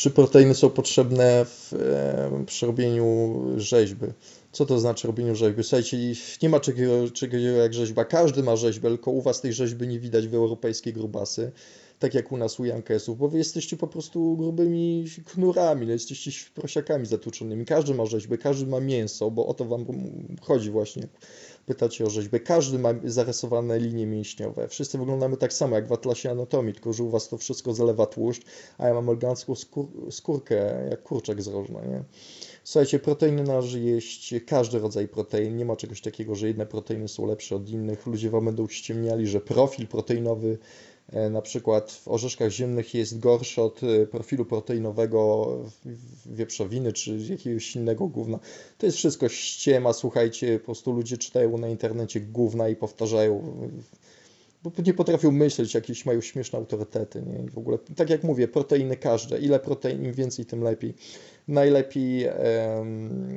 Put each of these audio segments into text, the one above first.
Czy proteiny są potrzebne w, e, przy robieniu rzeźby? Co to znaczy robieniu rzeźby? Słuchajcie, nie ma czegoś, czegoś jak rzeźba. Każdy ma rzeźbę, tylko u was tej rzeźby nie widać w europejskiej grubasy, tak jak u nas u Jankesów, bo wy jesteście po prostu grubymi knurami, no jesteście prosiakami zatłuczonymi. Każdy ma rzeźbę, każdy ma mięso, bo o to wam chodzi właśnie. Pytacie o rzeźbę. Każdy ma zarysowane linie mięśniowe. Wszyscy wyglądamy tak samo jak w atlasie anatomii, tylko że u was to wszystko zalewa tłuszcz, a ja mam elegancką skór skórkę jak kurczak z rożna, nie? Słuchajcie, proteiny należy jeść, każdy rodzaj protein. Nie ma czegoś takiego, że jedne proteiny są lepsze od innych. Ludzie wam będą ściemniali, że profil proteinowy na przykład w orzeszkach ziemnych jest gorszy od e, profilu proteinowego wieprzowiny czy jakiegoś innego gówna. To jest wszystko ściema, słuchajcie, po prostu ludzie czytają na internecie gówna i powtarzają bo nie potrafią myśleć, jakieś mają śmieszne autorytety, nie? I w ogóle, tak jak mówię, proteiny każde, ile protein, im więcej, tym lepiej. Najlepiej,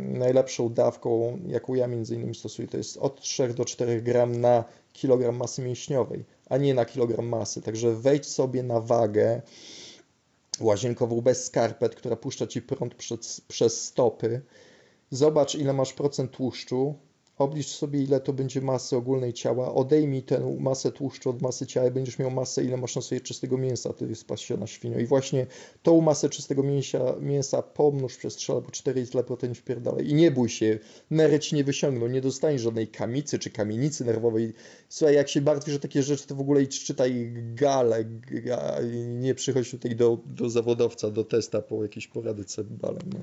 najlepszą dawką, jaką ja między innymi stosuję, to jest od 3 do 4 gram na kilogram masy mięśniowej, a nie na kilogram masy. Także wejdź sobie na wagę łazienkową bez skarpet, która puszcza ci prąd przez, przez stopy. Zobacz, ile masz procent tłuszczu, Oblicz sobie, ile to będzie masy ogólnej ciała, odejmij tę masę tłuszczu od masy ciała i będziesz miał masę, ile masz na sobie czystego mięsa, to jest pasiona świnio. I właśnie tą masę czystego mięsa, mięsa pomnóż przez 3 albo 4 i tyle protein wpierdalaj. I nie bój się, nery ci nie wyciągną, nie dostaniesz żadnej kamicy czy kamienicy nerwowej. Słuchaj, jak się martwisz o takie rzeczy, to w ogóle idź czytaj galę, nie przychodź tutaj do, do zawodowca, do testa po jakiejś porady cebalem. No.